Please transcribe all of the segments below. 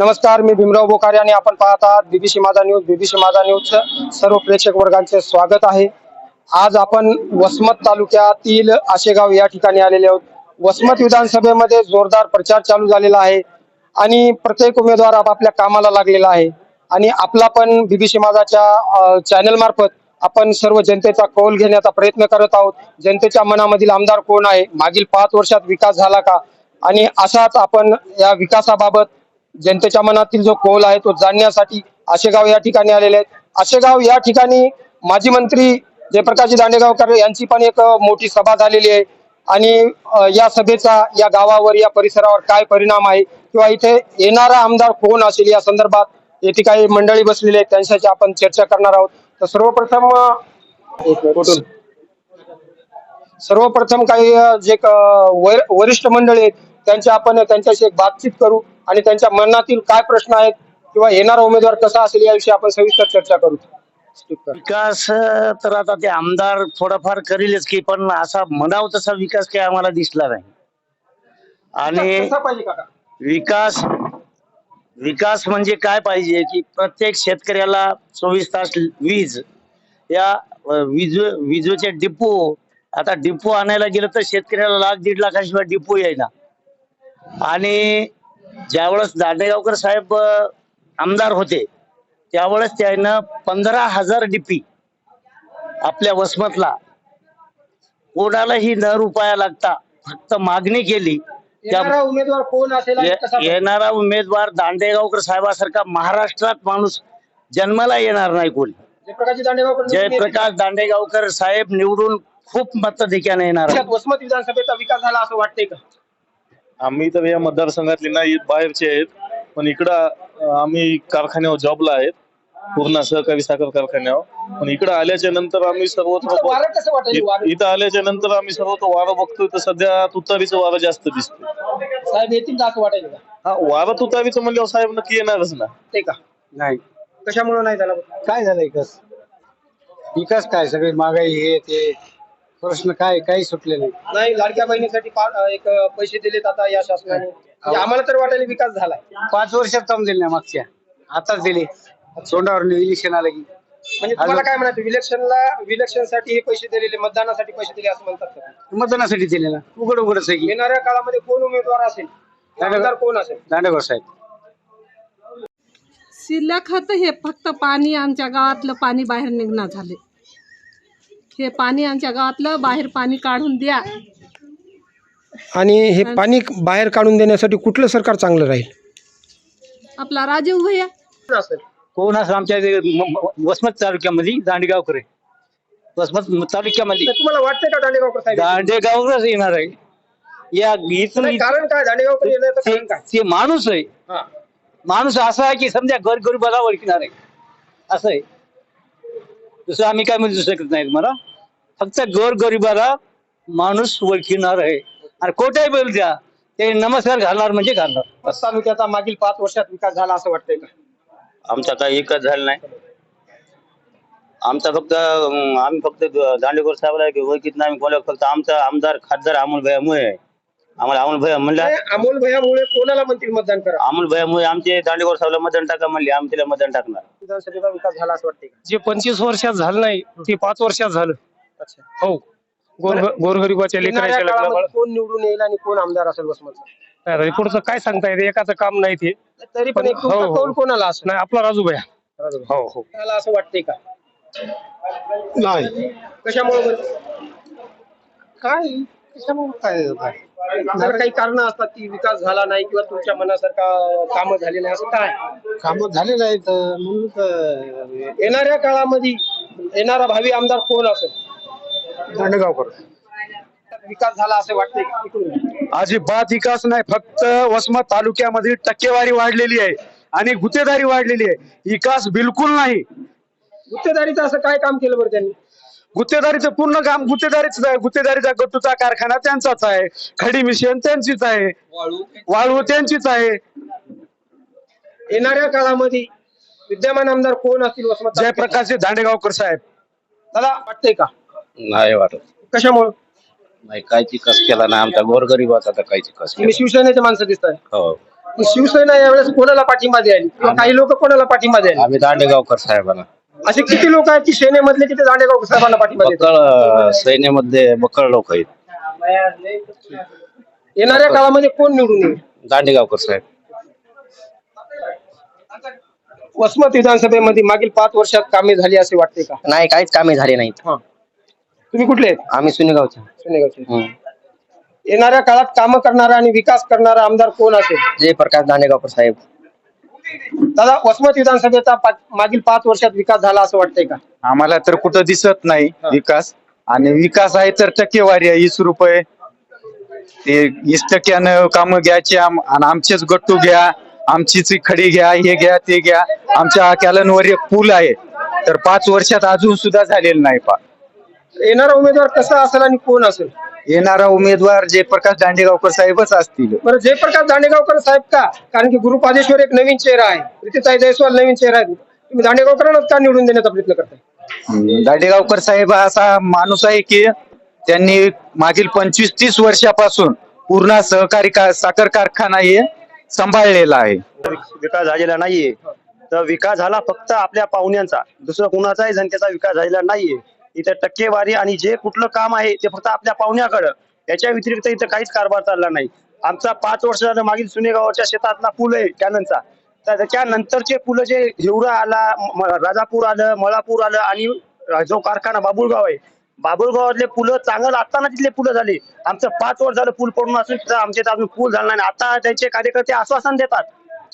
नमस्कार मी भीमराव बोकारे आणि आपण पाहत आहात बीबीसी माझा न्यूज. बीबीसी माझा न्यूज सर्व प्रेक्षक वर्गांचे स्वागत आहे. आज आपण वसमत तालुक्यातील आशेगाव या ठिकाणी आलेले आहोत. वसमत विधानसभेमध्ये जोरदार प्रचार चालू झालेला आहे आणि प्रत्येक उमेदवार आपापल्या कामाला लागलेला आहे. आणि आपला पण बीबीसी माझाच्या चॅनल मार्फत आपण सर्व जनतेचा कौल घेण्याचा प्रयत्न करत आहोत. जनतेच्या मनामधील आमदार कोण आहे? मागील पाच वर्षात विकास झाला का? आणि असाच आपण या विकासाबाबत जनतेच्या मनातील जो कौल आहे तो जाणण्यासाठी आशेगाव या ठिकाणी आलेले आहेत. आशेगाव या ठिकाणी माजी मंत्री जयप्रकाशजी दांडेगावकर यांची पण एक मोठी सभा झालेली आहे. आणि या सभेचा या गावावर या परिसरावर काय परिणाम आहे किंवा इथे येणारा आमदार कोण असेल या संदर्भात येथे काही मंडळी बसलेली आहेत त्यांच्याशी आपण चर्चा करणार आहोत. तर सर्वप्रथम? सर्वप्रथम काही जे वरिष्ठ मंडळी आहेत त्यांच्या आपण त्यांच्याशी एक बातचीत करू आणि त्यांच्या मनातील काय प्रश्न आहेत किंवा येणारा उमेदवार कसा असेल याविषयी आपण सविस्तर चर्चा करू. विकास तर आता ते आमदार थोडाफार करीलच की पण असा म्हणाव तसा विकास काही आम्हाला दिसला नाही. आणि विकास विकास म्हणजे काय पाहिजे की प्रत्येक शेतकऱ्याला चोवीस तास वीज या वीज विजेचे डिपो आता डिपो आणायला गेलं तर शेतकऱ्याला लाख दीड लाखाशिवाय डिपो येईना आणि ज्यावेळेस दांडेगावकर साहेब आमदार होते त्यावेळेस त्यानं पंधरा हजार डिपी आपल्या वसमतला कोणालाही न रुपया लागता फक्त मागणी केली त्या येणारा उमेदवार कोण असेल आणि कसा? येणारा उमेदवार दांडेगावकर साहेबासारखा महाराष्ट्रात माणूस जन्माला येणार नाही कोणी जयप्रकाशजी दांडेगावकर. जयप्रकाश दांडेगावकर साहेब निवडून खूप मताधिक्याने येणार आहे. वसमत विधानसभेचा विकास झाला असं वाटतंय का आम्ही तर या मतदारसंघातले नाही बाहेरचे आहेत. पण इकडं आम्ही कारखान्यावर जॉबला आहेत. पूर्ण सहकारी साखर कारखान्यावर. पण इकडं आल्याच्यानंतर आम्ही सर्वत्र इथं आल्याच्यानंतर आम्ही सर्वत्र वारं बघतोय. तर सध्या तुतारीचं वारं जास्त दिसतोय. साहेब येतील का असं वाटेल का? हा वारं तुतारीचं म्हणल्यावर साहेब नक्की येणारच ना. ते का? नाही. कशामुळे नाही झाला? काय झालं विकास विकास काय? सगळे महागाई हे ते. प्रश्न काय काही सुटले नाही. नाही लाडक्या बहिणीसाठी पा- एक पैसे दिलेत आता या शासनाने. म्हणजे आम्हाला तर वाटायला विकास झालाय. पाच वर्षात काम दिले नाही मागच्या. आताच दिले. तोंडावर इलेक्शन आलं की. म्हणजे तुम्हाला काय म्हणायचं? विलेक्शनला विलेक्शनसाठी हे पैसे दिलेले मतदानासाठी पैसे दिले असं म्हणतात का? मतदानासाठी दिले ना उघड उघडच आहे की. येणाऱ्या काळामध्ये कोण उमेदवार असेल? आमदार कोण असेल? दांडेगाव साहेब. शिल्लक खत हे फक्त पाणी आमच्या गावातलं पाणी बाहेर निघणं झाले हे पाणी आमच्या गावातलं बाहेर पाणी काढून द्या. आणि हे पाणी बाहेर काढून देण्यासाठी कुठलं सरकार चांगलं राहील? आपला राजीव भैया. असेल कोण असं आमच्या इथे म- म- वसमत तालुक्यामध्ये? दांडेगावकर. आहे वसमत तालुक्यामध्ये. तर तुम्हाला वाटतंय का दांडेगावकर साहेब दांडेगावकरच येणार आहे. या इथून नाही, कारण काय? दांडेगावकर येण्याचं कारण काय? ते माणूस आहे. हा. माणूस असा आहे की समजा घर गरीबाला ओळखणार आहे. असं आहे. दुसरं आम्ही काय म्हणू शकत नाही तुम्हाला? फक्त गोर गरीबाला माणूस ओळखणार आहे. आणि कोठेही बोल द्या ते नमस्कार घालणार म्हणजे घालणार. तालुक्याचा मागील पाच वर्षात विकास झाला असं वाटतंय का? आमचा काही एकच झालं नाही. आमचा फक्त अं, आम्ही फक्त दांडेकर साहेबला की ओळखीत नाही आम्ही कोणाला फक्त आमचा आमदार खासदार अमोल भैयामुळे आहे. आम्हाला अमोल भैया म्हणला अमोल भैयामुळे कोणाला म्हणतील मतदान करा? अमोल भैयामुळे आमचे दांडेकर साहेबला मतदान टाका म्हणले आम्ही तिला मतदान टाकणार. विधानसभेचा विकास झाला असं वाटतंय का? जे पंचवीस वर्षात झालं नाही ते पाच वर्षात झालं. अच्छा. हो. गोर गोरगरिबाच्या येणाऱ्या लेकराच्या काळामध्ये लग्नाला कोण निवडून येईल आणि कोण आमदार असेल वसमतचा? नाही, पुढचं काय सांगता येते? एकाचं काम नाही ते. तरी पण एक हो, तुमचा हो. कौल कोणाला असेल? नाही आपला राजू भैया हो हो. कोणाला असं वाटतंय का? नाही. कशामुळे बरं? काय? कशामुळे काय? जर काही कारण असतात की विकास झाला नाही किंवा तुमच्या मनासारखा काम झाले नाही असं काय? काम झालेलं आहे तर म्हणून तर येणाऱ्या काळामध्ये येणारा भावी आमदार कोण असेल? दांडेगावकर विकास झाला असं का? इकडून. अजिबात विकास नाही फक्त वसमत तालुक्यामध्ये टक्केवारी वाढलेली आहे आणि गुत्तेदारी वाढलेली आहे. विकास बिलकुल नाही. गुत्तेदारीचं असं काय काम केलं बरं त्यांनी? गुत्तेदारीचं पूर्ण काम गुत्तेदारीच आहे. गुत्तेदारीचा गट्टूचा कारखाना त्यांचाच आहे. खडी मिशन त्यांचीच आहे. वाळू? त्यांचीच आहे. येणाऱ्या काळामध्ये विद्यमान आमदार कोण असतील वसमत? जयप्रकाशचे दांडेगावकर साहेब. दादा वाटतंय का? नाही वाटत. कशामुळे? नाही काहीच कस केला नाही आमचा गोरगरीबाचा तर काहीच कस तुम्ही शिवसेनेचे माणसं दिसताय. हो. शिवसेना यावेळेस कोणाला पाठिंबा द्यायला? किंवा काही लोक कोणाला पाठिंबा द्यायला? आम्ही दांडेगावकर साहेबांना असे किती लोक आहेत की सेनेमधले की ते दांडेगाव साहेबांना पाठिंबा देतात? बक्कळ सैन्यामध्ये बक्कळ लोक आहेत. येणाऱ्या काळामध्ये कोण निवडून येईल? दांडेगावकर साहेब. वसमत विधानसभेमध्ये मागील पाच वर्षात कामे झाली असे वाटते का? नाही काहीच कामे झाले नाहीत. तुम्ही कुठले? आहेत आम्ही सुनेगावचे. सोनेगावचे. येणाऱ्या काळात काम करणारा आणि विकास करणारा आमदार कोण असेल? जयप्रकाश दांडेगावकर साहेब. दादा वसमत विधानसभेचा पा- मागील पाच वर्षात विकास झाला असं वाटतंय का? आम्हाला तर कुठं दिसत नाही विकास. आणि विकास आहे तर टक्केवारी आहे वीस रुपये. ते वीस टक्क्यानं काम घ्यायचे आम- आणि आमचेच गट्टू घ्या आमचीच खडी घ्या हे घ्या ते घ्या. आमच्या कॅलनवर एक पूल आहे. तर पाच वर्षात अजून सुद्धा झालेलं नाही पा. येणारा उमेदवार कसा असेल आणि कोण असेल? येणारा उमेदवार जयप्रकाश दांडेगावकर साहेबच असतील. बरं जयप्रकाश दांडेगावकर साहेब का? कारण की गुरुपादेश्वर एक नवीन चेहरा आहे. प्रीतीताई जयस्वाल नवीन चेहरा आहे. तुम्ही दांडेगावकरांनाच का निवडून देण्याचा प्रयत्न करताय? दांडेगावकर साहेब हा असा माणूस आहे की त्यांनी मागील पंचवीस तीस वर्षापासून पूर्ण सहकारी का- साखर कारखाना हे सांभाळलेला आहे. विकास झालेला नाहीये. तर विकास झाला फक्त आपल्या पाहुण्यांचा. दुसरा कुणाचाही जनतेचा विकास झालेला नाहीये. इथं टक्केवारी आणि जे कुठलं काम आहे ते फक्त आपल्या पाहुण्याकडं. त्याच्या व्यतिरिक्त इथं काहीच कारभार चालला नाही. आमचा पाच वर्ष झालं मागील सुनेगावच्या शेतातला पूल आहे कॅननचा तर त्यानंतरचे पुलं जे हिवरा आला राजापूर आलं मळापूर आलं आणि जो कारखाना बाबुळगाव आहे. बाबुळगावातले पुलं चांगलं असताना तिथले पुलं झाले. आमचं पाच वर्ष झालं पूल पडून असून आमच्या इथं अजून पूल झाला नाही. आता त्यांचे कार्यकर्ते आश्वासन देतात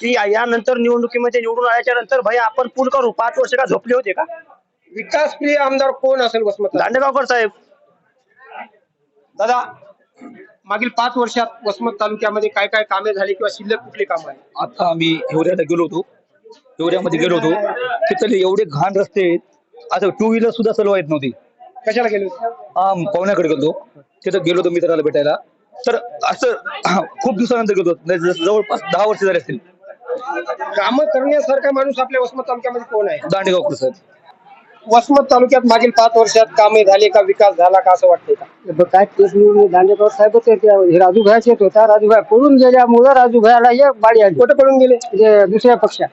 की या- यानंतर निवडणुकीमध्ये निवडून आल्याच्यानंतर भैया आपण पूल करू. पाच वर्ष का झोपले होते का? विकास प्रिय आमदार कोण असेल वसमत दांडेगावकर साहेब. दादा मागील पाच वर्षात वसमत तालुक्यामध्ये काय काय कामे झाली किंवा शिल्लक कुठली कामं आहे आता आम्ही हिवऱ्याला गेलो होतो. हिवऱ्यामध्ये गेलो होतो. तिथले एवढे घाण रस्ते आहेत. आता टू व्हीलर सुद्धा चालवा येत नव्हती. कशाला गेले होते? आम पाहुण्याकडे गेलो तिथं गेलो होतो मित्राला भेटायला. तर असं खूप दिवसानंतर गेलो होतो. नाही, जवळ- जवळपास दहा वर्ष झाले असतील. कामं करण्यासारखा माणूस आपल्या वसमत तालुक्यामध्ये कोण आहे? दांडेगावकर साहेब. वसमत तालुक्यात मागील पाच वर्षात कामे झाली का विकास झाला का असं वाटतंय का? काय तेच निवडून दांडेकर साहेब होते ते हे राजू भयाचे येत होता. राजू भाई पळून गेल्यामुळं राजू भयाला एक बाडी आली. कुठे पडून गेले? म्हणजे दुसऱ्या पक्षात.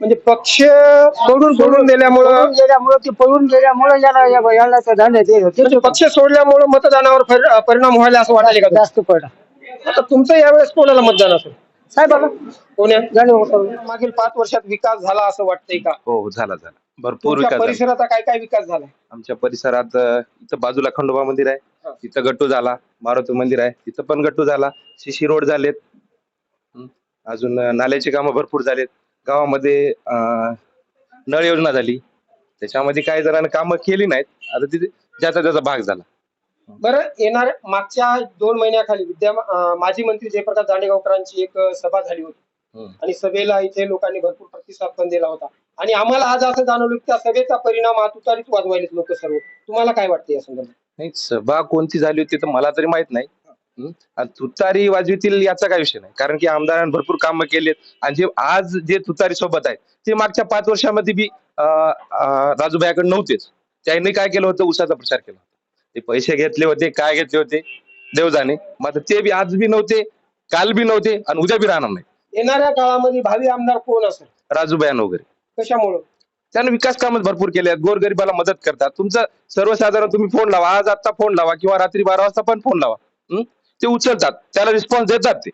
म्हणजे पक्ष सोडून सोडून दिल्यामुळं पळून गेल्यामुळं ते पळून गेल्यामुळं याला या- याला तर धान्य देत होते म्हणजे पक्ष सोडल्यामुळं मतदानावर फर- परिणाम व्हायला असं वाटायला का जास्त पडला. आता तुमचं यावेळेस कोणाला मतदान असेल? साहेबाला. कोण आहे? झाले मागील पाच वर्षात विकास झाला असं वाटतंय का? हो झाला झाला. भरपूर तुमच्या विकास झाला. परिसराचा काय काय विकास झाला? आमच्या परिसरात अ, इथं बाजूला खंडोबा मंदिर आहे. तिथं गट्टू झाला मारुती मंदिर आहे. तिथं पण गट्टू झाला. शिशी रोड झालेत. हं. अजून अ, नाल्याची कामं भरपूर झालेत. गावामध्ये अ, नळ योजना झाली. त्याच्यामध्ये काही जणांनी कामं केली नाहीत. आता तिथे ज्याचा त्याचा भाग झाला. बरं येणार मागच्या दोन महिन्याखाली विद्या अं, माजी मंत्री जयप्रकाश दांडेगावकरांची एक अं, सभा झाली होती. आणि सभेला इथे लोकांनी भरपूर प्रतिसाद पण दिला होता. आणि आम्हाला आज असं जाणवलं की त्या सभेचा परिणाम हा तुतारीत वाजवायलेत लोक सर्व. तुम्हाला काय वाटतं या संदर्भात? नाही सभा कोणती झाली होती तर मला तरी माहीत नाही. आणि तुतारी वाजवीतील याचा काय विषय नाही. कारण की आमदारांनी भरपूर कामं केलेत. आणि जे आज जे तुतारी सोबत आहेत ते मागच्या पाच वर्षामध्ये बी राजूभाईकडे नव्हतेच. त्यांनी काय केलं होतं? उसाचा प्रचार केला ते पैसे घेतले होते काय घेतले होते? देव जाणे मात्र ते बी आज बी नव्हते काल बी नव्हते आणि उद्या बी राहणार नाही येणाऱ्या काळामध्ये भावी आमदार कोण असेल? राजूबाईन वगैरे. कशामुळं? त्यानं विकास कामं भरपूर केले आहेत. गोरगरिबाला मदत करतात. तुमचं सर्वसाधारण तुम्ही फोन लावा. आज आता फोन लावा किंवा रात्री बारा वाजता पण फोन लावा. हं? ते उचलतात. त्याला रिस्पॉन्स देतात ते.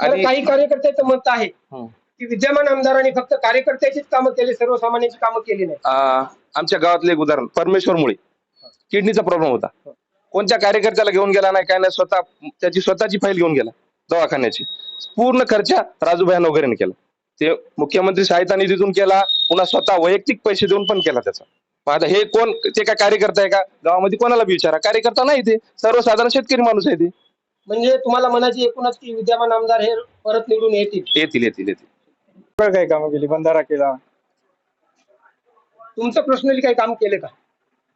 आणि काही कार्यकर्त्याचं मत आहे हं. की विद्यमान आमदारांनी फक्त कार्यकर्त्याचीच कामं केली सर्वसामान्यांची कामं केली नाही. आमच्या गावातले एक उदाहरण. परमेश्वर मुळे. किडनीचा प्रॉब्लेम होता. कोणत्या कार्यकर्त्याला घेऊन गेला नाही काय नाही स्वतः त्याची स्वतःची फाईल घेऊन गेला. दवाखान्याची. पूर्ण खर्च राजूभाई वगैरे केला. ते मुख्यमंत्री सहायता निधीतून केला पुन्हा स्वतः वैयक्तिक पैसे देऊन पण केला त्याचा. मग आता हे कोण ते काय कार्यकर्ता आहे का? गावामध्ये कोणाला बी विचारा. कार्यकर्ता नाही ते. सर्वसाधारण शेतकरी माणूस आहे ते. म्हणजे तुम्हाला म्हणायची एकूणच की विद्यमान आमदार हे परत निवडून येतील. येतील येतील येतील. काय कामं केली? बंधारा केला. तुमचं पर्सनली काही काम केले का?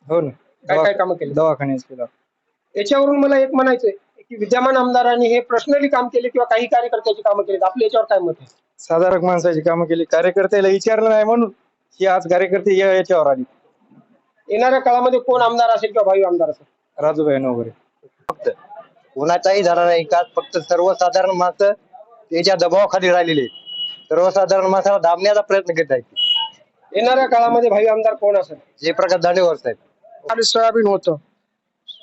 हो ना. काय काय कामं केले? दवाखान्यात केला. याच्यावरून मला एक म्हणायचंय की विद्यमान आमदारांनी हे पर्सनली काम केले किंवा काही कार्यकर्त्याची कामं केली आपल्या याच्यावर काय मत आहे? साधारण माणसाची कामं केली. कार्यकर्त्याला विचारलं नाही म्हणून ही आज कार्यकर्ते या- याच्यावर आली. येणाऱ्या काळामध्ये कोण आमदार असेल किंवा भावी आमदार असेल? राजूभाई वगैरे कोणाचाही झाला नाही. का फक्त सर्वसाधारण माणसं त्याच्या दबावाखाली राहिलेले आहेत. सर्वसाधारण माणसाला दाबण्याचा प्रयत्न करत आहेत. येणाऱ्या काळामध्ये भावी आमदार कोण असेल? जे प्रकाश दांडेवर साहेब. आणि सोयाबीन होतं.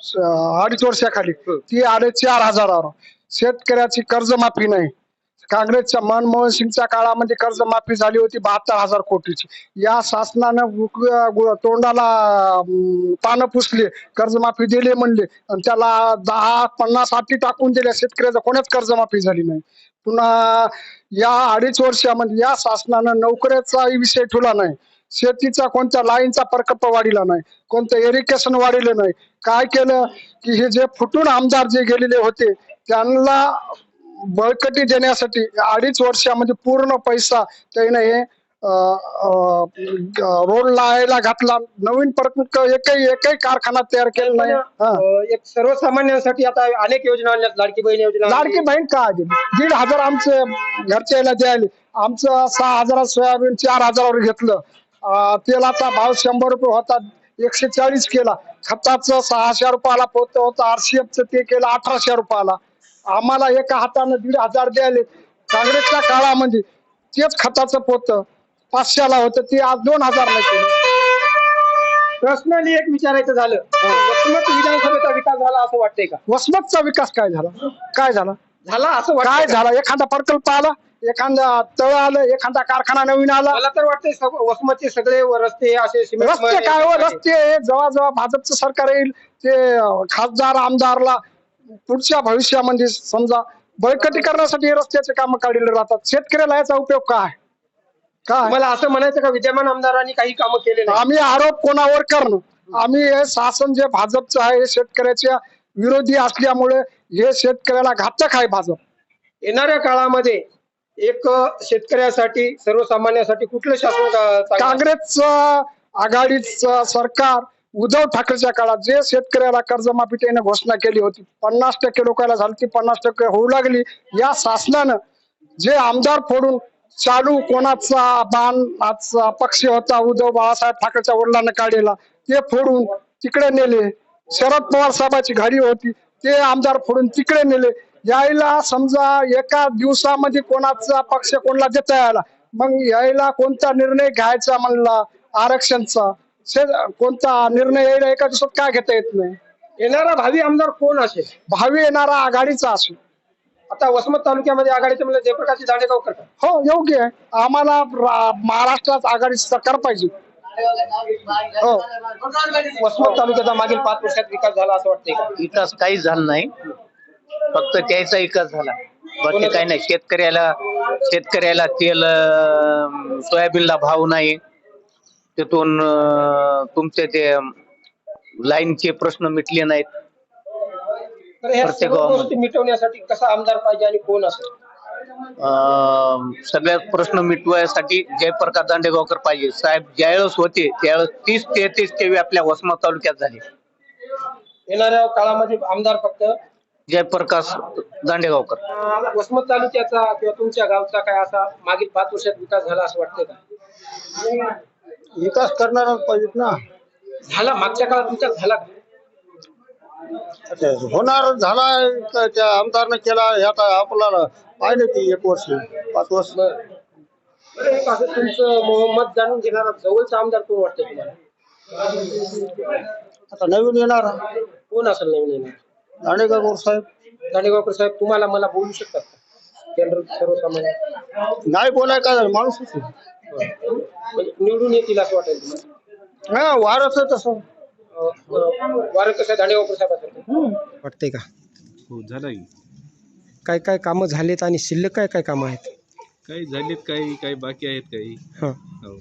स- अडीच वर्षाखाली. ती आले चार हजारावर. शेतकऱ्याची कर्जमाफी नाही. काँग्रेसच्या मनमोहन सिंगच्या काळामध्ये कर्जमाफी झाली होती बहात्तर हजार कोटीची. या शासनानं गुक- गु- तोंडाला अं, पानं पुसली कर्जमाफी दिली म्हणले. आणि त्याला दहा पन्नास अटी टाकून दिल्या. शेतकऱ्याचं कोणाच कर्जमाफी झाली नाही. पुन्हा या अडीच वर्षामध्ये या शासनानं नोकऱ्याचाही विषय ठेवला नाही. शेतीचा कोणत्या लाईनचा प्रकल्प वाढीला नाही. कोणतं इरिगेशन वाढीलं नाही. काय केलं की हे जे फुटून आमदार जे गेलेले होते त्यांना बळकटी देण्यासाठी अडीच वर्षामध्ये पूर्ण पैसा त्याने हे रोड लावायला घातला. नवीन प्रकल्प एकही एकही कारखाना तयार केला नाही. एक सर्वसामान्यांसाठी आता अनेक योजना आणल्यात. लाडकी बहीण योजना. लाडकी बहीण दिली दीड हजार आमचे घरच्याला द्यायला. आमचं सहा हजार सोयाबीन चार हजारावर घेतलं. तेलाचा भाव शंभर रुपये होता. एकशे चाळीस केला. खताचं सहाशे रुपयाला पोत होतं आरसीएफचं ते केलं अठराशे रुपयाला. आम्हाला एका हातानं दीड हजार द्यायले. काँग्रेसच्या काळामध्ये तेच खताचं पोत. पाचशेला होतं ते आज दोन हजारला केलं. पर्सनली एक विचारायचं झालं. वसमत विधानसभेचा विकास झाला असं वाटतंय का? वसमतचा विकास काय झाला? काय झाला? झाला असं काय? झाला? एखादा प्रकल्प आला? एखादा तळ आलं एखादा कारखाना नवीन आला. मला तर वाटतंय सग- वसमतचे सगळे रस्ते असे रस्ते काय हो? रस्ते जेव्हा जेव्हा भाजपचं सरकार येईल. ते खासदार आमदारला पुढच्या भविष्यामध्ये समजा बळकटी करण्यासाठी रस्त्याचे काम काढलेले राहतात शेतकऱ्याला याचा उपयोग काय? काय? मला असं म्हणायचं का विद्यमान आमदारांनी काही कामं केले नाही आम्ही आरोप कोणावर करणं आम्ही हे शासन जे भाजपचं आहे हे शेतकऱ्याच्या विरोधी असल्यामुळे हे शेतकऱ्याला घातक आहे भाजप. येणाऱ्या काळामध्ये एक शेतकऱ्यासाठी सर्वसामान्यासाठी कुठलं शासन का- आघाडीच आघाडीचं सरकार उद्धव ठाकरेच्या काळात जे शेतकऱ्याला कर्जमाफी घोषणा केली होती पन्नास टक्के लोकांना झाली ती पन्नास टक्के होऊ लागली या शासनानं जे आमदार फोडून चालू कोणाचा बाण पक्ष होता उद्धव बाळासाहेब ठाकरेच्या वडिलांना काढलेला ते फोडून तिकडे नेले. शरद पवार साहेबाची घाडी होती ते आमदार फोडून तिकडे नेले. यायला समजा एका दिवसामध्ये कोणाचा पक्ष कोणाला देता यायला? मग यायला कोणता निर्णय घ्यायचा म्हणला आरक्षणचा? कोणता निर्णय यायला एका दिवसात काय घेता येत नाही? येणारा भावी आमदार कोण असेल? भावी येणारा आघाडीचा असो आता वसमत तालुक्यामध्ये आघाडीचे म्हणजे जयप्रकाश दांडेगावकर का? हो योग्य आहे. आम्हाला महाराष्ट्रात आघाडी सरकार पाहिजे. हो. वसमत तालुक्याचा मागील पाच वर्षात विकास झाला असं वाटतंय का? विकास काहीच झाला नाही. फक्त त्याचा विकास झाला. बाकी काही नाही. शेतकऱ्याला शेतकऱ्याला तेल अं, सोयाबीनला भाव नाही. तिथून अं, तुमचे ते लाईनचे प्रश्न मिटले नाहीत. तर ह्या प्रत्येक सर्व गावामध्ये. गोष्टी मिटवण्यासाठी कसा आमदार पाहिजे आणि कोण असेल? अं, सगळ्यात प्रश्न मिटवायसाठी जयप्रकाश दांडेगावकर पाहिजे. साहेब ज्यावेळेस होते त्यावेळेस तीस तेहतीस केवी आपल्या वसमत तालुक्यात झाले. येणाऱ्या काळामध्ये आमदार फक्त जयप्रकाश दांडेगावकर. वसमत तालुक्याचा किंवा तुमच्या गावचा काय असा मागील पाच वर्षात विकास झाला असं वाटतंय का? विकास करणार पाहिजेत ना. झाला मागच्या काळात विकास झाला का? होणार झाला का त्या आमदारनं केला हे आता आपल्याला पाहिलं की एक वर्ष पाच वर्ष. बरं, एक असं तुमचं मोहम्मद जाणून घेणारा जवळचा आमदार कोण वाटतंय तुम्हाला? आता नवीन येणार. कोण असेल नवीन येणार? दांडेगाव साहेब. दांडेगावकर साहेब तुम्हाला मला बोलू शकतात का? केंद्र सर्वसामान्य. नाही बोलाय काय झालं? माणूस म्हणजे निवडून येतील असं वाटेल तुम्हाला? हा वारच तसं. अं, अं, वारं कसं आहे? दांडेगावकर साहेबांचं वाटतंय का? हो झाला काय काय कामं झालेत आणि शिल्लक काय काय कामं आहेत? काही झालीत काही काही बाकी आहेत काही. हां. हो.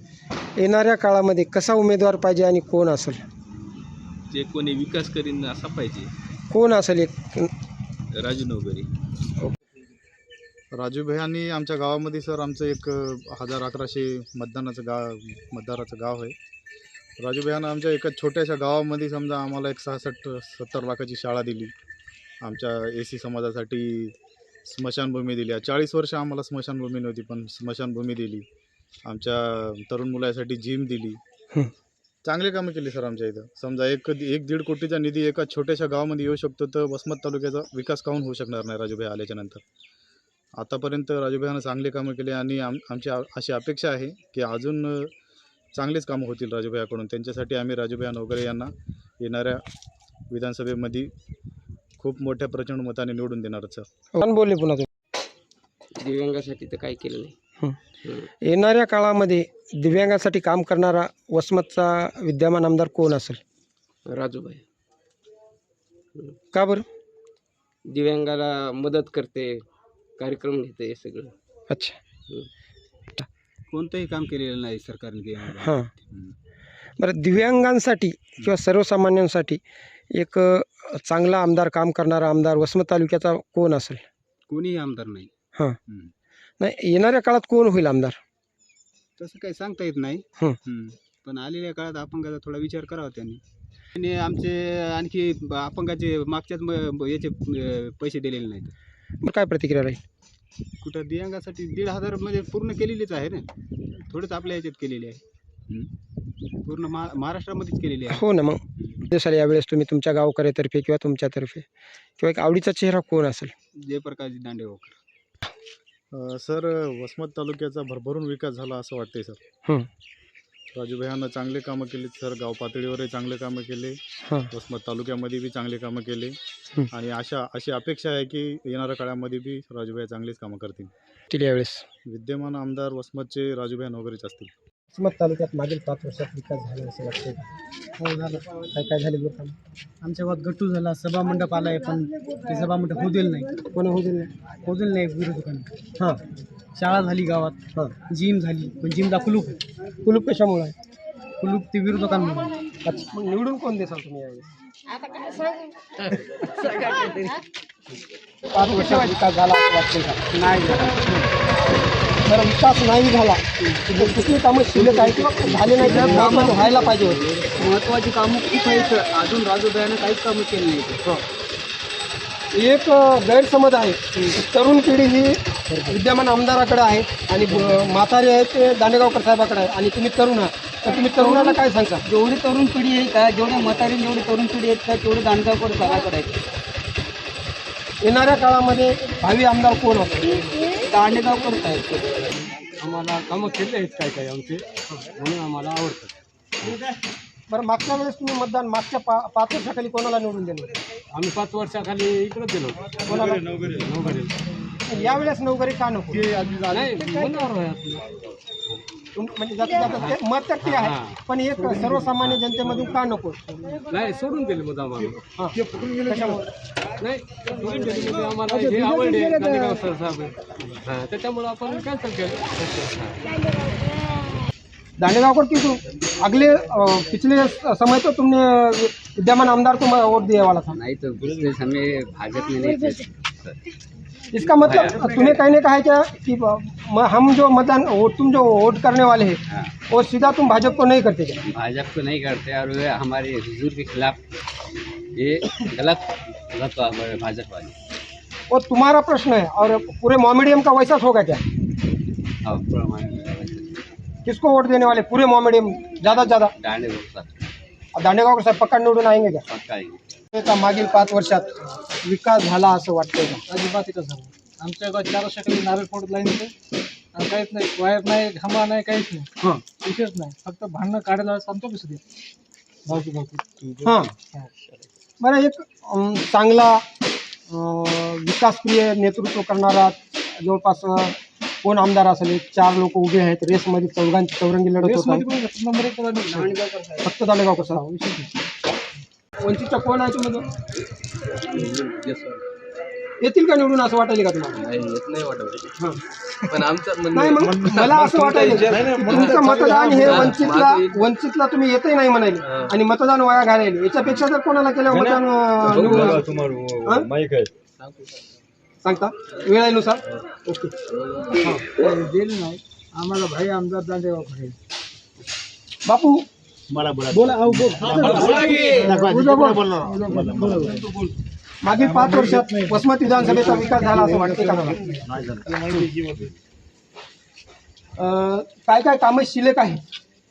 येणाऱ्या काळामध्ये कसा उमेदवार पाहिजे आणि कोण असेल? जे कोणी विकास करीन असा पाहिजे. कोण असेल एक? राजू नवगरी. राजू भैयांनी आमच्या गावामध्ये सर आमचं एक हजार अकराशे मतदानाचं गाव मतदाराचं गाव आहे. राजू भैयानं आमच्या एका छोट्याशा गावामध्ये समजा आम्हाला एक सहासष्ट सत्तर लाखाची शाळा दिली. आमच्या ए सी समाजासाठी स्मशानभूमी दिली. चाळीस वर्ष आम्हाला स्मशानभूमी नव्हती पण स्मशानभूमी दिली. आमच्या तरुण मुलासाठी जिम दिली. चांगले कामं केली सर आमच्या इथं. समजा एक एक दीड कोटीचा निधी एका छोट्याशा गावामध्ये येऊ शकतो तर वसमत तालुक्याचा विकास काहून होऊ शकणार नाही राजूभाई आल्याच्यानंतर? आतापर्यंत राजूभाईनं चांगले कामं केले आणि आम आमची अशी अपेक्षा आहे की अजून चांगलेच कामं होतील राजूभाईकडून. त्यांच्यासाठी आम्ही राजूभाई नवकरे यांना येणाऱ्या विधानसभेमध्ये खूप मोठ्या प्रचंड मताने निवडून देणार सर. कोण बोलले पुन्हा तुम्ही. दिव्यांगासाठी तर काही केलं नाही. येणाऱ्या काळामध्ये दिव्यांगासाठी काम करणारा वसमतचा विद्यमान आमदार कोण असेल? राजूभाई का बरं? दिव्यांगाला मदत करते कार्यक्रम घेते हे सगळं. अच्छा. कोणतंही काम केलेलं नाही सरकारने ते हां. बरं दिव्यांगांसाठी किंवा सर्वसामान्यांसाठी एक अ, चांगला आमदार काम करणारा आमदार वसमत तालुक्याचा कोण असेल? कोणीही आमदार नाही. हां. नाही येणाऱ्या काळात कोण होईल आमदार? तसं काही सांगता येत नाही. हं. हं. पण आलेल्या काळात अपंगाचा थोडा विचार करावा त्यांनी. आणि आमचे आणखी अपंगाचे मागच्याच म- याचे अं, पैसे दिलेले नाहीत. मग काय प्रतिक्रिया राहील? कुठं दिव्यांगासाठी दीड हजारमध्ये पूर्ण केलेलीच आहे ना. थोडंच आपल्या याच्यात केलेली आहे. हं. पूर्ण महा महाराष्ट्रामध्येच केलेली आहे. हो ना मग. दिवसाला यावेळेस तुम्ही तुमच्या गावकऱ्यातर्फे किंवा तुमच्यातर्फे किंवा एक आवडीचा चेहरा कोण असेल? जयप्रकाश दांडेगावकर अ, सर वसमत तालुक्याचा भरभरून विकास झाला असं वाटतंय सर. राजूभाईनं चांगले कामं केली सर. गाव पातळीवरही चांगले कामं केले. वसमत तालुक्यामध्ये बी चांगले कामं केले. आणि अशा अशी अपेक्षा आहे की येणाऱ्या काळामध्ये बी राजूभाई चांगलीच कामं करतील. तील यावेळेस? विद्यमान आमदार वसमतचे राजूभाई वगैरेच असतील. वसमत तालुक्यात मागील पाच वर्षात विकास झाला असं वाटतंय का? हो झालं. काय काय झाले काम? आमच्या गावात गट्टू झाला सभा मंडप आलाय पण ते सभा मंडप होऊ दिलं नाही. कोण होऊ दिलं नाही होऊ दिलं नाही विरोधकांनी. हां. शाळा झाली गावात हां. जिम झाली पण जिमला कुलूप आहे. कुलूप कशामुळे? आहे कुलूप ते विरोधकांमुळे. अच्छा मग निवडून कोण देसाल तुम्ही यावेळेस पाच वर्षात विकास झाला असं वाटतंय का? नाही झाला बरं विकास नाही झाला. तर कुठली कामं शिल्लक आहे किंवा झाले नाही तर कामं व्हायला पाहिजे होते. महत्वाची कामं खूप आहेत अजून राजूभाईनं काहीच कामं केली नाही एक अ, गैरसमज आहे. तरुण पिढी ही विद्यमान आमदाराकडे आहे आणि म्हातारे आहेत ते दांडेगावकर साहेबाकडे आहे आणि तुम्ही तरुण आहात. तर तुम्ही तरुणाला काय सांगता? जेवढी तरुण पिढी आहे का जेवढे म्हातारी जेवढी तरुण पिढी आहेत का तेवढे दांडगावकर सगळ्याकडे आहेत. येणाऱ्या काळामध्ये भावी आमदार कोण होते दांडेगावकर आहेत आम्हाला कामं केले आहेत काय काय आमचे म्हणून आम्हाला आवडतं. बरं मागच्या वेळेस तुम्ही मतदान मागच्या पा पाच वर्षाखाली कोणाला निवडून दिलं आम्ही पाच वर्षाखाली इकडे गेलो कोणाला? यावेळेस नोकरी का नको? नाही म्हणजे जास्तीत जास्त ते मत टक्के आहे. पण एक सर्वसामान्य जनतेमधून का नको? नाही सोडून दिले मग आम्हाला. हां. कशामुळे? नाही सोडून दिले म्हणजे आम्हाला हे आवडले गांधीगाव सर साहेब. हां त्याच्यामुळे आपण कॅन्सल केलं. दांडेगावकर क्यों अगले अ, पिछले समय तो तुमने विद्यमान आमदार को वोट दिया वाला था। नाही तर पिछले समय भाजप में नहीं थे। इसका मतलब तूने कहने का है क्या कि हम जो मतदान तुम जो वोट करने वाले हैं वो सीधा तुम भाजपा को नहीं करते क्या? भाजपा को नहीं करते और वे हमारे हुजूर के खिलाफ ये गलत गलत भाजपा वाले। वो तुम्हारा प्रश्न है और पूरे मोमेडियम का वैसा होगा क्या? हमारे किसको वोट देने वाले? पूरे मॉमेडियम ज़्यादा से ज़्यादा। अब दांडेगावकर पक्का निवडून आएँगे क्या? पक्का ही का मागील पाच वर्षात विकास झाला असं वाटतंय का अजिबात इथं झालं आमच्या गावात चार वर्षाखाली नारळ फोडत लाईन होते. आणि काहीच नाही. वायर नाही खांबा नाही काहीच नाही. विशेष नाही. फक्त भांडणं काढायला सांगतो की भावकी हां. बरं एक अं, चांगला अं, विकासप्रिय नेतृत्व करणारा जवळपास अं, कोण आमदार असेल? एक चार लोक उभे आहेत. रेसमध्ये चौघांची चौरंगी लढत होत आहे? नंबर एक वर फक्त दांडेगावकर सर वंचितचा कोण आहे तुम्ही येतील का निवडून असं वाटेल का तुम्हाला? नाही वाटत. हां. पण आमचं नाही मग मला असं वाटायलं की तुमचं मतदान हे वंचितला वंचितला तुम्ही येतही नाही म्हणाले. आणि मतदान वाया घालायले. याच्यापेक्षा जर कोणाला केलं मतदान हां? सांगता वेळेनुसार? ओके. दिलं नाही. आम्हाला भाई आमदार दांडेगावकर आहे बापू मला बोला. बोला अहो, बोल. उद्या बोल. मागील पाच वर्षात वसमत विधानसभेचा विकास झाला असं वाटते का मला अं, काय काय कामं शिल्लक आहे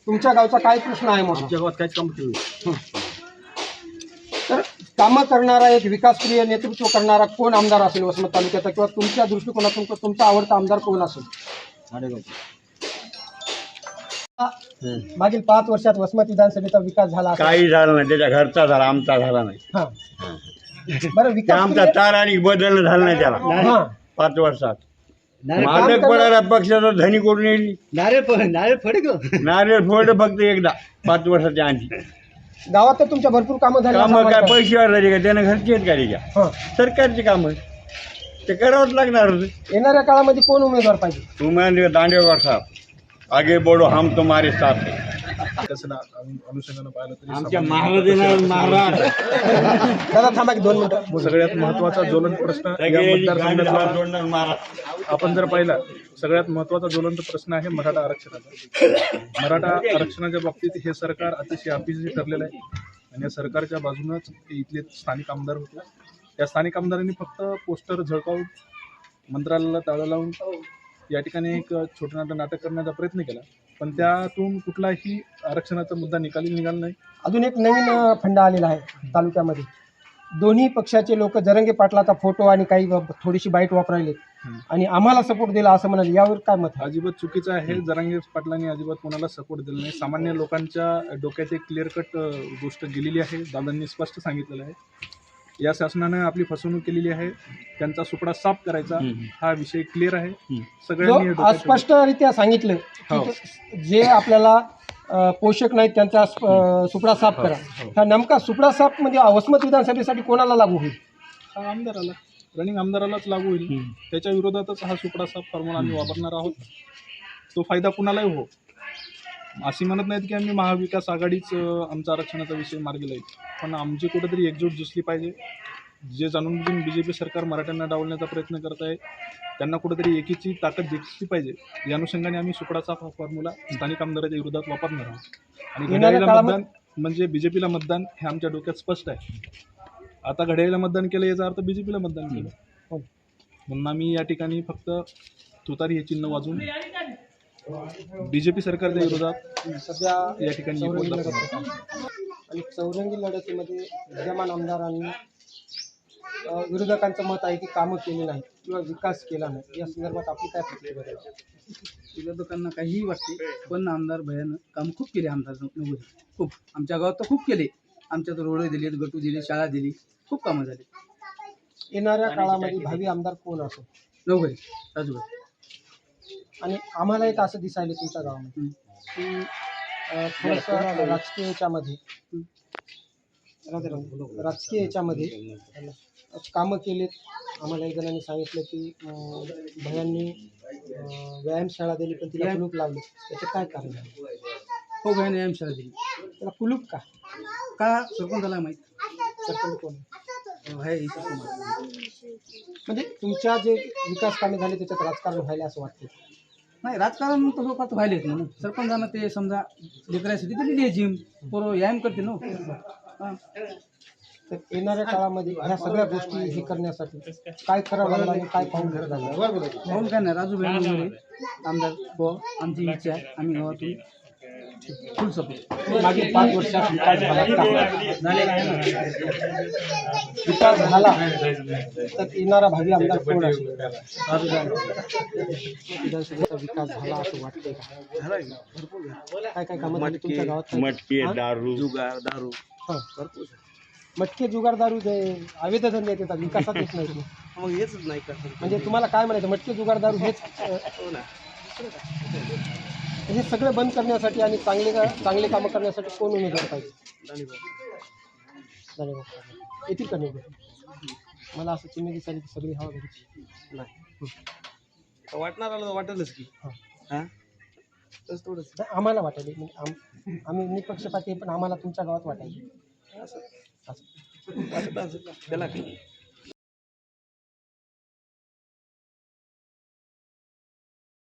तुमच्या गावचा काय प्रश्न आहे मोठा? गावात काहीच काम केलं? तर कामं करणारा एक विकासप्रिय नेतृत्व करणारा कोण आमदार असेल वसमत तालुक्याचा किंवा तुमच्या दृष्टिकोनातून तुमचा आवडता आमदार कोण असेल? मागील पाच वर्षात वसमत विधानसभेचा विकास झाला असेल. काही झालं नाही त्याच्या घरचा झाला आमचा झाला नाही. हा. बरं ते विकास आमचा तार आणि बदल झालं नाही त्याला. हा. पाच वर्षात. मालक पडायला पक्षाचा धनी करून येईल? नारळ नारळ फड नारळ फोड फक्त एकदा पाच वर्षाच्या आधी. गावात तर तुमच्या भरपूर कामं झाली असं काम काय. पैशावर झाली का? त्यानं घरची आहेत का त्याच्या हा. सरकारची कामं ते करावंच लागणार होते. येणाऱ्या काळामध्ये कोण उमेदवार पाहिजे? उमेदवार दांडेकर साहेब. आगे बढो हम तुम्हारे साथ है। अनुषंगानं पाहिलं तरी आमच्या सामान्य महाराजांना महाराज. दादा थांबा की दोन मिनिटं. बोला. सगळ्यात महत्त्वाचा ज्वलंत प्रश्न या मतदारसंघातला आपण जर पाहिला सगळ्यात महत्त्वाचा ज्वलंत प्रश्न आहे मराठा आरक्षणाचा. मराठा आरक्षणाच्या बाबतीत हे सरकार अतिशय अपिशी ठरलेलं आहे आणि या सरकारच्या बाजूनच इथले स्थानिक आमदार होते. या स्थानिक आमदारांनी फक्त पोस्टर झळकावून मंत्रालयाला ताळं लावून या ठिकाणी एक छोटं नाटं नाटक करण्याचा प्रयत्न केला पण त्यातून कुठलाही आरक्षणाचा मुद्दा निकाली निघाला नाही. अजून एक नवीन अ, फंड आलेला आहे तालुक्यामध्ये. दोन्ही पक्षाचे लोक जरंगे पाटलाचा फोटो आणि काही थोडीशी बाईट वापरायले. आणि आम्हाला सपोर्ट दिला असं म्हणाले. यावर काय मत आहे? अजिबात चुकीचं आहे. जरांगे पाटलांनी अजिबात कोणाला सपोर्ट दिला नाही. सामान्य लोकांच्या डोक्यात एक क्लिअर कट गोष्ट गेलेली आहे. दादांनी स्पष्ट सांगितलेलं आहे. या शासनानं आपली फसवणूक केलेली आहे. त्यांचा सुपडा साफ करायचा. हा विषय क्लिअर आहे. सगळ्यांनी हे स्पष्टरित्या सांगितलं की हो. जे आपल्याला पोषक नाहीत त्यांचा सुपडा साफ करा. हा. नेमका सुपडा साफ म्हणजे वसमत विधानसभेसाठी कोणाला लागू होईल? हा आमदाराला. रनिंग आमदारालाच लागू होईल. त्याच्या विरोधातच हा सुपडा साफ फॉर्म्युला आम्ही वापरणार आहोत. तो फायदा कुणालाही हो. अशी म्हणत नाहीत की आम्ही महाविकास आघाडीच आमचा आरक्षणाचा विषय मार्गी लाईल पण आमची कुठेतरी एकजूट दिसली पाहिजे. जे जाणून बुजून बी जे पी सरकार मराठ्यांना डावलण्याचा प्रयत्न करत आहे त्यांना कुठेतरी एकीची ताकद दिसली पाहिजे. या अनुषंगाने आम्ही सुपडाचा फॉर्म्युला स्थानिक आमदाराच्या विरोधात वापरणार आहोत. आणि घड्याळीला मतदान म्हणजे बीजेपीला मतदान हे आमच्या डोक्यात स्पष्ट आहे. आता घड्याळीला मतदान केलं याचा अर्थ बीजेपीला मतदान केलं. म्हणून आम्ही या ठिकाणी फक्त तुतारी हे चिन्ह वाजून बीजेपी सरकारच्या विरोधात सध्या या ठिकाणी चौरंगी एकवटला लढत होत आहे. आणि चौरंगी लढतीमध्ये विद्यमान आमदारांनी अ, विरोधकांचं मत आहे की कामं केली नाही किंवा विकास केला नाही. या संदर्भात आपली काय प्रतिक्रिया आहे? विरोधकांना काहीही वाटते पण आमदार भयानं काम खूप केले आमदार खूप. आमच्या गावात तर खूप केले. आमच्यात रोड दिले गटू दिले शाळा दिली. खूप कामं झाली. येणाऱ्या काळामध्ये भावी आमदार कोण असेल? नवघरी राजूभाई आणि आम्हाला एक असं दिसायला तुमच्या गावामध्ये. की अ, थोडंसं राजकीय याच्यामध्ये. राजकीय याच्यामध्ये कामं केलेत. आम्हाला एक जणांनी सांगितलं की अं, भयांनी अं, व्यायामशाळा दिली पण तिला कुलूप लावले. त्याचं काय कारण आहे? हो भयानं व्यायामशाळा दिली. त्याला कुलूप का? का? सरपंचाला माहीत? सरपंच कोण? आहे. म्हणजे तुमच्या जे विकास कामे झाले त्याच्यात राजकारण व्हायला असं वाटतं नाही राजकारण तर लोकात व्हायलेच ना. सरपंचानं ते समजा लेकरासाठी दिलेली आहे जिम पोरं व्यायाम करते ना. हा. तर येणाऱ्या काळामध्ये ह्या सगळ्या गोष्टी हे करण्यासाठी काय करावं लागलं आणि काय पाहून घ्यावं लागलं म्हणून काय नाही राजू वगैरे आमदार आमची इच्छा आहे. आम्ही गावातून फुल सपोर्ट मागील पाच वर्षात विकास ना विकास झाला. तर येणारा भावी आमदार कोण विधानसभेचा विकास झाला असं वाटतंय का? काय काय कामं झाली तुमच्या गावात? मटके हा? दारू. जुगार दारू. हा, भरपूर. मटके जुगार दारू जे अवैध धंदे येतात विकासात येत नाही. मग हेच नाही का? म्हणजे तुम्हाला काय म्हणायचं? मटके जुगार दारू हेच अं, हे सगळे बंद करण्यासाठी आणि चांगले का चांगले कामं करण्यासाठी कोण उमेदवार पाहिजे धन्यवाद येतील का निवडून मला असं चिन्ह दिसायला की सगळी हवा घरी नाही वाटणार आलं वाटेलच की हा तसं थोडंच नाही, आम्हाला वाटायला म्हणजे आम आम्ही निपक्षपाती पण आम्हाला तुमच्या गावात वाटायला असं असं त्याला